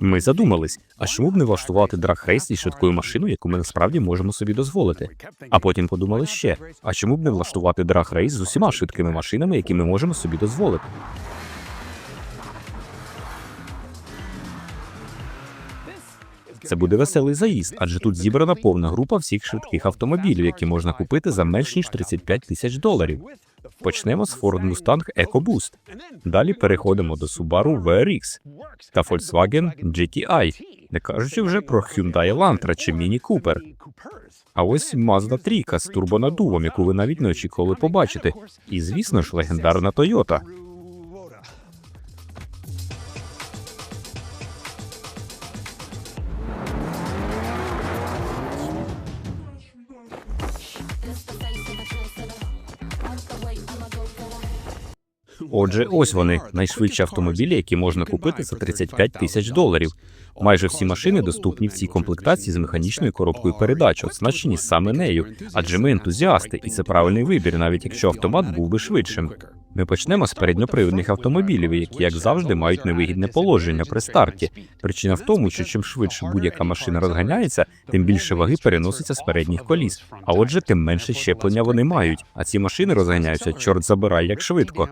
Ми задумались, а чому б не влаштувати драгрейс із швидкою машиною, яку ми насправді можемо собі дозволити. А потім подумали ще: а чому б не влаштувати драг-рейс з усіма швидкими машинами, які ми можемо собі дозволити? Це буде веселий заїзд, адже тут зібрана повна група всіх швидких автомобілів, які можна купити за менш ніж 35 тисяч доларів. Почнемо з Ford Mustang EcoBoost. Далі переходимо до Subaru VRX та Volkswagen GTI, не кажучи вже про Hyundai Elantra чи Mini Cooper. А ось Mazda 3 з турбонаддувом, яку ви навіть не очікували побачити. І, звісно ж, легендарна Toyota. Отже, ось вони найшвидші автомобілі, які можна купити за 35 тисяч доларів. Майже всі машини доступні в цій комплектації з механічною коробкою передач, оснащені саме нею. Адже ми ентузіасти, і це правильний вибір, навіть якщо автомат був би швидшим. Ми почнемо з передньопривідних автомобілів, які, як завжди, мають невигідне положення при старті. Причина в тому, що чим швидше будь-яка машина розганяється, тим більше ваги переноситься з передніх коліс. А отже, тим менше щеплення вони мають. А ці машини розганяються, чорт забирай, як швидко.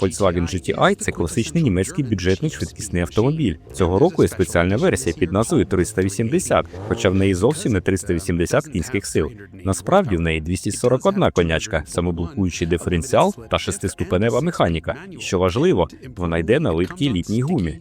Volkswagen GTI – це класичний німецький бюджетний швидкісний автомобіль. Цього року є спеціальна версія під назвою 380, хоча в неї зовсім не 380 кінських сил. Насправді в неї 241 конячка, самоблокуючий диференціал та шестиступенева механіка. Що важливо, вона йде на липкій літній гумі.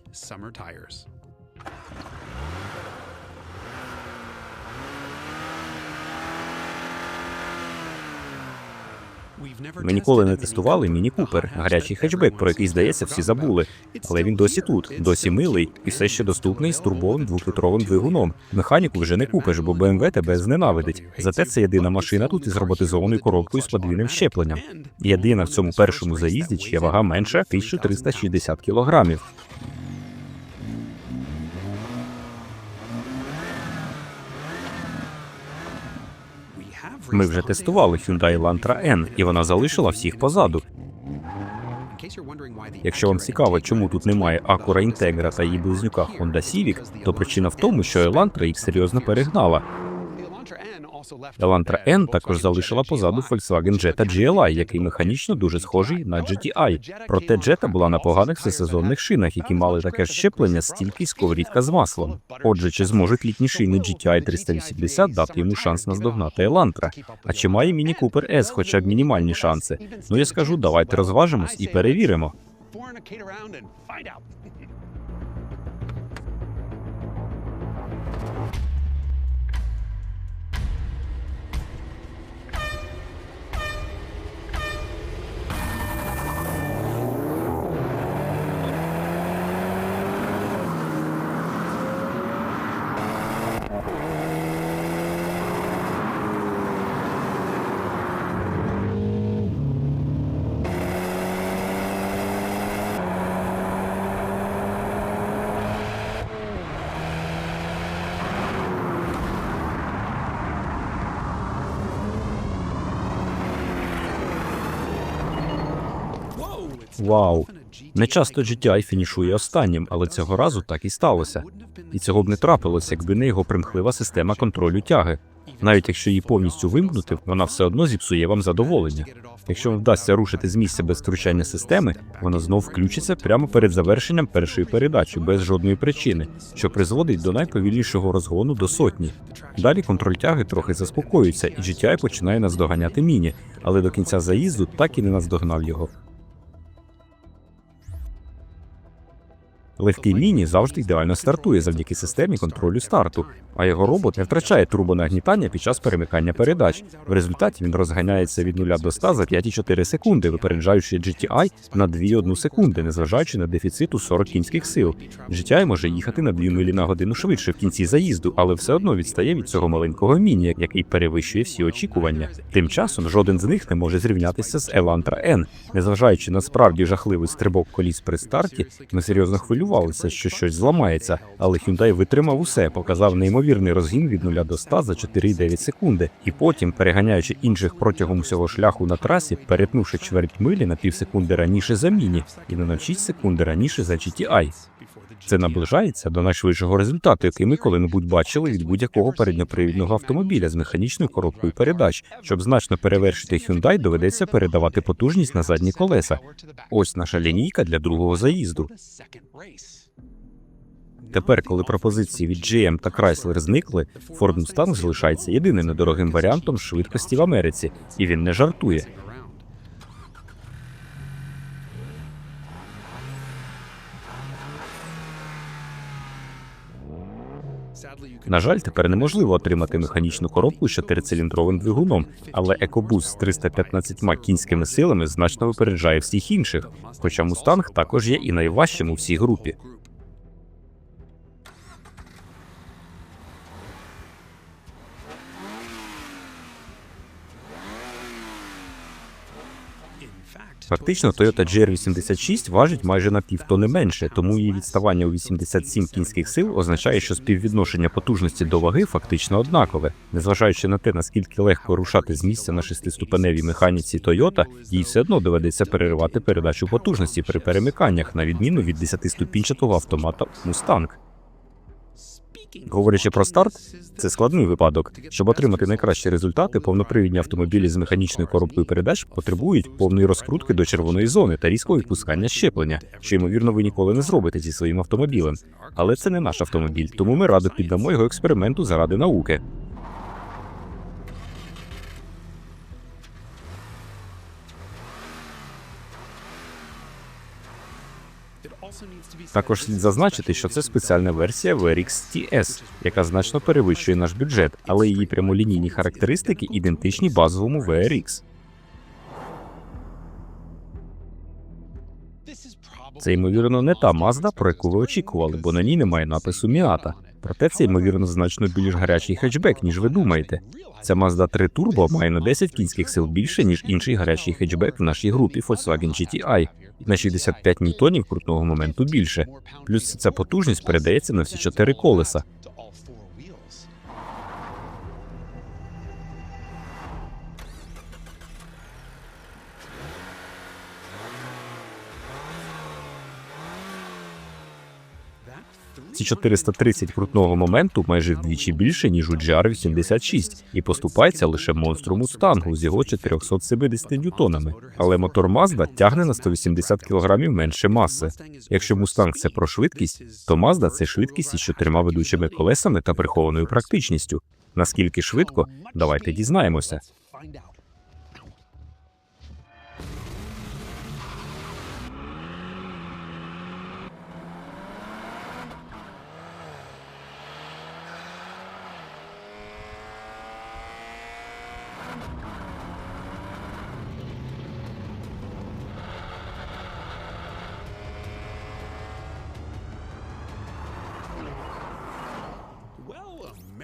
Ми ніколи не тестували Міні Купер, гарячий хетчбек, про який здається, всі забули. Але він досі тут, досі милий і все ще доступний з турбовим двохлітровим двигуном. Механіку вже не купиш, бо BMW тебе зненавидить. Зате це єдина машина тут із роботизованою коробкою з подвійним щепленням. Єдина в цьому першому заїзді, чия вага менша 1360 кілограмів. Ми вже тестували Hyundai Elantra N, і вона залишила всіх позаду. Якщо вам цікаво, чому тут немає Acura Integra та її близнюка Honda Civic, то причина в тому, що Elantra їх серйозно перегнала. Elantra N також залишила позаду Volkswagen Jetta GLI, який механічно дуже схожий на GTI. Проте Jetta була на поганих всесезонних шинах, які мали таке ж щеплення, стільки й сковорідка з маслом. Отже, чи зможуть літні шини GTI 380 дати йому шанс наздогнати Elantra? А чи має Міні Cooper S хоча б мінімальні шанси? Ну я скажу, давайте розважимось і перевіримо. Вау! Не часто GTI фінішує останнім, але цього разу так і сталося. І цього б не трапилося, якби не його примхлива система контролю тяги. Навіть якщо її повністю вимкнути, вона все одно зіпсує вам задоволення. Якщо вам вдасться рушити з місця без втручання системи, вона знов включиться прямо перед завершенням першої передачі без жодної причини, що призводить до найповільнішого розгону до сотні. Далі контроль тяги трохи заспокоюється, і GTI починає наздоганяти міні, але до кінця заїзду так і не наздогнав його. Легкий міні завжди ідеально стартує завдяки системі контролю старту, а його робот не втрачає турбонагнітання під час перемикання передач. В результаті він розганяється від 0 до 100 за 5,4 секунди, випереджаючи GTI на 2,1 секунди, незважаючи на дефіцит у 40 кінських сил. GTI може їхати на 2 милі на годину швидше в кінці заїзду, але все одно відстає від цього маленького міні, який перевищує всі очікування. Тим часом жоден з них не може зрівнятися з Elantra N. Незважаючи на справді жахливий стрибок коліс при старті, ми серйозно хвилювалися, що щось зламається, але Hyundai витримав усе, показав неймовірний розгін від 0 до 100 за 4,9 секунди, і потім, переганяючи інших протягом усього шляху на трасі, перетнувши чверть милі на півсекунди раніше за міні і на 0,6 секунди раніше за GTI. Це наближається до найшвидшого результату, який ми коли-небудь бачили від будь-якого передньопривідного автомобіля з механічною коробкою передач. Щоб значно перевершити Hyundai, доведеться передавати потужність на задні колеса. Ось наша лінійка для другого заїзду. Тепер, коли пропозиції від GM та Chrysler зникли, Ford Mustang залишається єдиним недорогим варіантом швидкості в Америці, і він не жартує. На жаль, тепер неможливо отримати механічну коробку з чотирициліндровим двигуном, але екобус з 315 кінськими силами значно випереджає всіх інших, хоча Мустанг також є і найважчим у всій групі. Фактично, Toyota GR86 важить майже на півтони менше, тому її відставання у 87 кінських сил означає, що співвідношення потужності до ваги фактично однакове. Незважаючи на те, наскільки легко рушати з місця на шестиступеневій механіці Toyota, їй все одно доведеться переривати передачу потужності при перемиканнях, на відміну від 10-ступінчатого автомата Mustang. Говорячи про старт, це складний випадок. Щоб отримати найкращі результати, повнопривідні автомобілі з механічною коробкою передач потребують повної розкрутки до червоної зони та різкого відпускання щеплення, що ймовірно ви ніколи не зробите зі своїм автомобілем. Але це не наш автомобіль, тому ми радо піддамо його експерименту заради науки. Також слід зазначити, що це спеціальна версія VRX TS, яка значно перевищує наш бюджет, але її прямолінійні характеристики ідентичні базовому VRX. Це ймовірно не та Mazda, про яку ви очікували, бо на ній немає напису Miata. Проте це ймовірно значно більш гарячий хетчбек, ніж ви думаєте. Ця Mazda 3 Turbo має на 10 кінських сил більше, ніж інший гарячий хетчбек в нашій групі Volkswagen GTI, на 65 ньютонів крутного моменту більше. Плюс ця потужність передається на всі чотири колеса. Ці 430 крутного моменту майже вдвічі більше, ніж у GR86, і поступається лише монстру Мустангу з його 470 ньютонами. Але мотор Mazda тягне на 180 кг менше маси. Якщо Мустанг це про швидкість, то Mazda – це швидкість із чотирма ведучими колесами та прихованою практичністю. Наскільки швидко, давайте дізнаємося.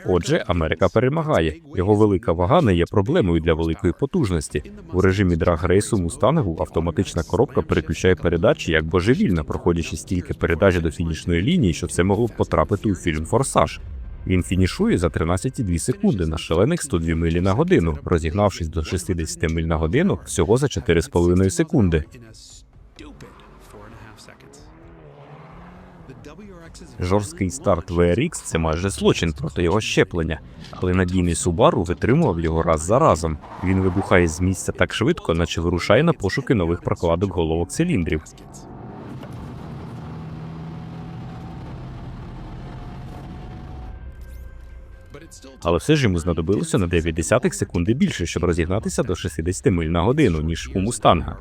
Отже, Америка перемагає. Його велика вага не є проблемою для великої потужності. У режимі драг-рейсу Мустангу автоматична коробка переключає передачі як божевільна, проходячи стільки передач до фінішної лінії, що це могло б потрапити у фільм Форсаж. Він фінішує за 13,2 секунди на шалених 102 милі на годину, розігнавшись до 60 миль на годину всього за 4,5 секунди. Жорсткий старт VRX – це майже злочин проти його щеплення, але надійний Subaru витримував його раз за разом. Він вибухає з місця так швидко, наче вирушає на пошуки нових прокладок головок циліндрів. Але все ж йому знадобилося на 9 десятих секунди більше, щоб розігнатися до 60 миль на годину, ніж у Мустанга.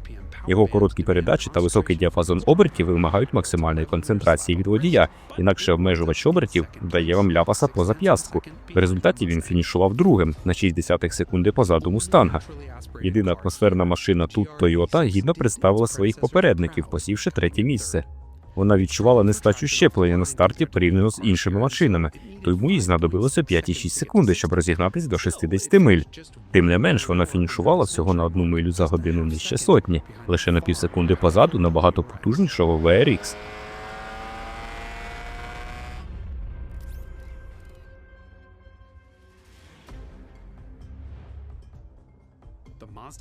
Його короткі передачі та високий діапазон обертів вимагають максимальної концентрації від водія, інакше обмежувач обертів дає вам ляпаса поза п'ястку. В результаті він фінішував другим на 60 секунди позаду мустанга. Єдина атмосферна машина тут Toyota гідно представила своїх попередників, посівши третє місце. Вона відчувала нестачу щеплення на старті порівняно з іншими машинами, тому їй знадобилося 5,6 секунди, щоб розігнатись до 60 миль. Тим не менш, вона фінішувала всього на одну милю за годину нижче сотні, лише на півсекунди позаду набагато потужнішого VRX.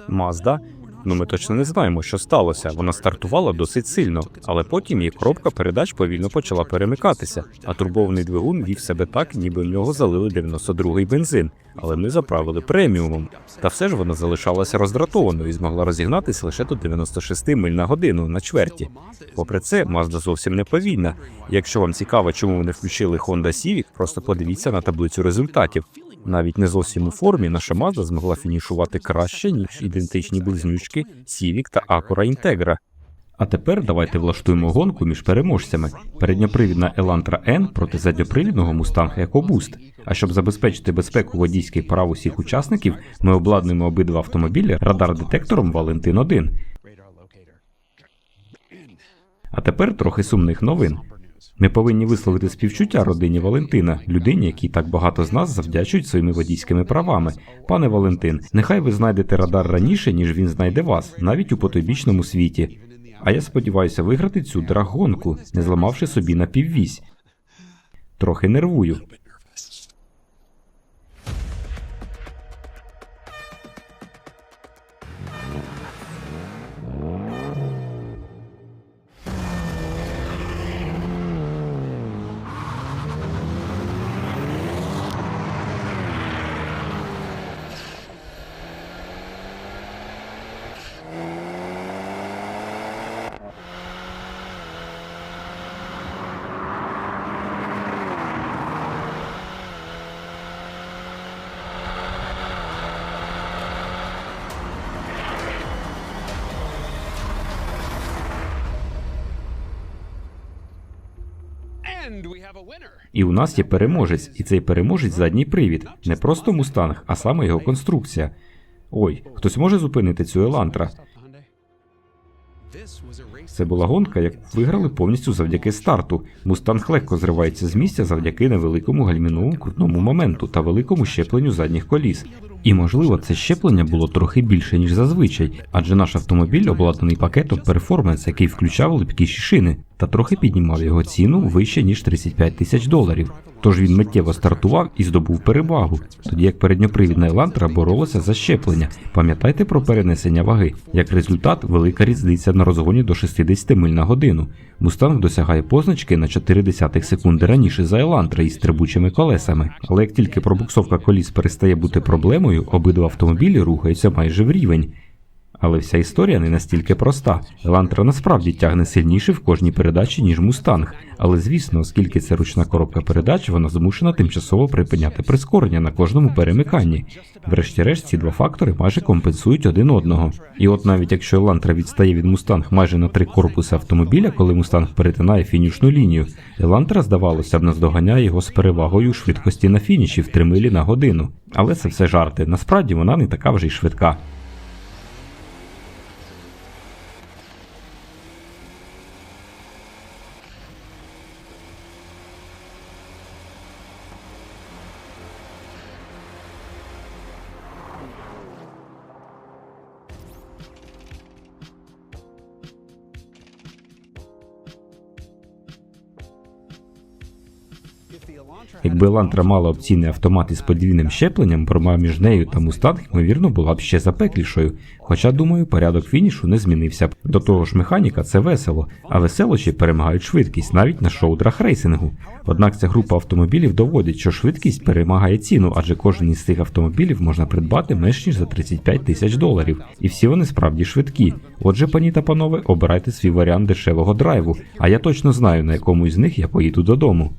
Мазда. Ну ми точно не знаємо, що сталося. Вона стартувала досить сильно, але потім її коробка передач повільно почала перемикатися, а турбований двигун вів себе так, ніби в нього залили 92-й бензин. Але ми заправили преміумом. Та все ж вона залишалася роздратованою і змогла розігнатися лише до 96 миль на годину на чверті. Попри це, Mazda зовсім не повільна. Якщо вам цікаво, чому вони включили Honda Civic, просто подивіться на таблицю результатів. Навіть не зовсім у формі наша Mazda змогла фінішувати краще, ніж ідентичні близнючки Civic та Acura Integra. А тепер давайте влаштуємо гонку між переможцями. Передньопривідна Elantra N проти задньопривідного Mustang EcoBoost. А щоб забезпечити безпеку водійських прав усіх учасників, ми обладнуємо обидва автомобілі радар-детектором Valentin 1. А тепер трохи сумних новин. Ми повинні висловити співчуття родині Валентина, людині, якій так багато з нас завдячують своїми водійськими правами. Пане Валентин, нехай ви знайдете радар раніше, ніж він знайде вас, навіть у потойбічному світі. А я сподіваюся виграти цю драгонку, не зламавши собі на піввісь. Трохи нервую. І у нас є переможець, і цей переможець задній привід, не просто мустанг, а саме його конструкція. Ой, хтось може зупинити цю елантра. Це була гонка, як виграли повністю завдяки старту. Мустанг легко зривається з місця завдяки невеликому гальміновому крутному моменту та великому щепленню задніх коліс. І можливо, це щеплення було трохи більше ніж зазвичай, адже наш автомобіль обладнаний пакетом Performance, який включав липкіші шини, та трохи піднімав його ціну вище ніж 35 тисяч доларів. Тож він миттєво стартував і здобув перевагу, тоді як передньопривідна Елантра боролася за щеплення. Пам'ятайте про перенесення ваги. Як результат, велика різниця на розгоні до 60 миль на годину. Мустанг досягає позначки на 0,4 секунди раніше за Елантра із трибучими колесами. Але як тільки пробуксовка коліс перестає бути проблемою, обидва автомобілі рухаються майже в рівень. Але вся історія не настільки проста. Елантра насправді тягне сильніше в кожній передачі, ніж Мустанг. Але звісно, оскільки це ручна коробка передач, вона змушена тимчасово припиняти прискорення на кожному перемиканні. Врешті-решт, ці два фактори майже компенсують один одного. І от навіть якщо Елантра відстає від Мустанг майже на три корпуси автомобіля, коли Мустанг перетинає фінішну лінію, Елантра, здавалося б, наздоганяє його з перевагою швидкості на фініші в 3 милі на годину. Але це все жарти. Насправді вона не така вже й швидка. Якби Елантра мала опційний автомат із подвійним щепленням, боротьба між нею та Мустанг, ймовірно, була б ще запеклішою. Хоча, думаю, порядок фінішу не змінився б. До того ж, механіка це весело, а веселощі перемагають швидкість навіть на шоудрах рейсингу. Однак ця група автомобілів доводить, що швидкість перемагає ціну, адже кожен із цих автомобілів можна придбати менш ніж за 35 тисяч доларів. І всі вони справді швидкі. Отже, пані та панове, обирайте свій варіант дешевого драйву, а я точно знаю, на якому із них я поїду додому.